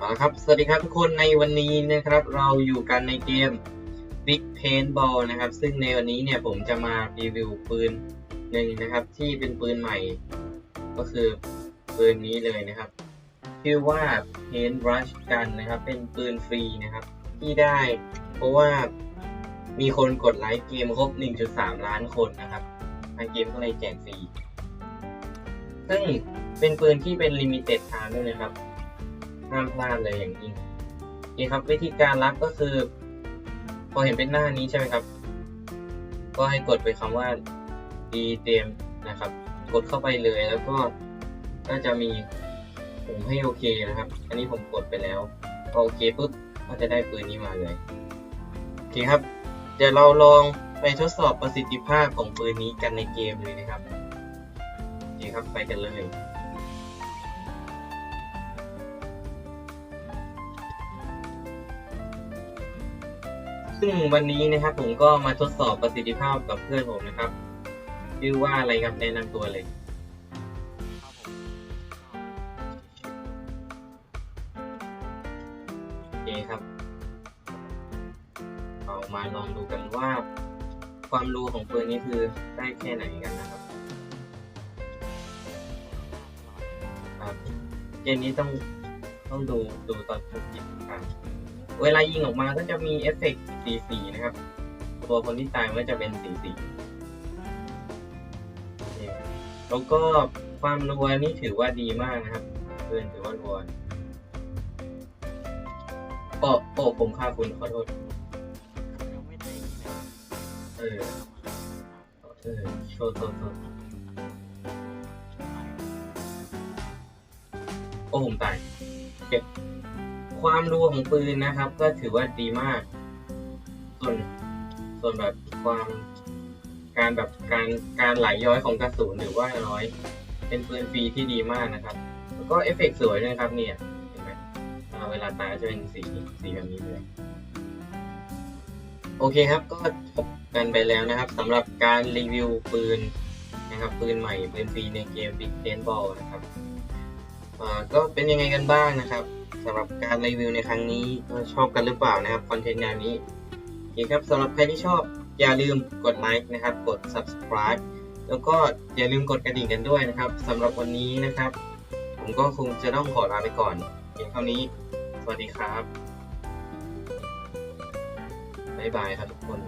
เอาละครับ สวัสดีครับทุกคนในวันนี้นะครับ เราอยู่กันในเกม Big Paintball นะครับ ซึ่งในวันนี้เนี่ยผมจะมารีวิวปืนหนึ่งนะครับ ที่เป็นปืนใหม่ ก็คือปืนนี้เลยนะครับ ชื่อว่า Paintbrush Gun นะครับ เป็นปืนฟรีนะครับ ที่ได้ เพราะว่ามีคนกดไลค์เกมครบ 1.3 ล้านคนนะครับทางเกมก็เลยแจกฟรีซึ่งเป็นปืนที่เป็น Limited Time ด้วยนะครับ ห้ามพลาดเลยอย่างยิ่งโอเคครับวิธีการรับก็คือ พอเห็นเป็นหน้านี้ใช่ไหมครับ ก็ให้กดไปคำว่า d เต็มนะครับ กดเข้าไปเลยแล้วก็ก็จะมีผมให้โอเคนะครับ อันนี้ผมกดไปแล้วพอโอเคปุ๊บก็จะได้ปืนนี้มาเลยโอเคครับเดี๋ยวเราลองไปทดสอบประสิทธิภาพของปืนนี้กันในเกมเลยนะครับโอเคครับไปกันเลย ซึ่งวันนี้นะครับผมก็มาทดสอบประสิทธิภาพกับเพื่อนผมนะครับชื่อว่าอะไรครับแนะนำตัวเลยโอเคครับ เรามาลองดูกันว่า ความรู้ของปืนนี้คือได้แค่ไหนกันนะครับครับเกมนี้ต้องต้องดูดูตอนผมยิงครับ เวลายิงออกมาก็จะมีเอฟเฟกต์สีสีนะครับ ตัวคนที่ตายมันก็จะเป็นสีสีเคแล้วก็ความรัวนี่ถือว่าดีมากนะครับเพื่อนถือว่ารัวโอ้โอ้ผมฆ่าคุณขอโทษเออเออโทษโทษโทษโอ้ผมตายโอเความรัวของปืนนะครับ ก็ถือว่าดีมาก ส่วนส่วนแบบความการแบบการการไหลย้อยของกระสุนหรือว่าน้อย เป็นปืนฟรีที่ดีมากนะครับ แล้วก็เอฟเฟกต์สวยด้วยนะครับเนี่ยเห็นไหมเวลาตายจะเป็นสีสีแบบนี้เลยโอเคครับก็จบกันไปแล้วนะครับสำหรับการรีวิวปืนนะครับปืนใหม่ปืนฟรีในเกม Big Paintball นะครับก็เป็นยังไงกันบ้างนะครับ สำหรับการรีวิวในครั้งนี้ชอบกันหรือเปล่านะครับคอนเทนต์แนวนี้โอเคครับสำหรับใครที่ชอบอย่าลืมกดไลค์นะครับ กด subscribe แล้วก็อย่าลืมกดกระดิ่งกันด้วยนะครับสำหรับวันนี้นะครับ ผมก็คงจะต้องขอลาไปก่อนเพียงเท่านี้ สวัสดีครับบ๊ายบายครับทุกคน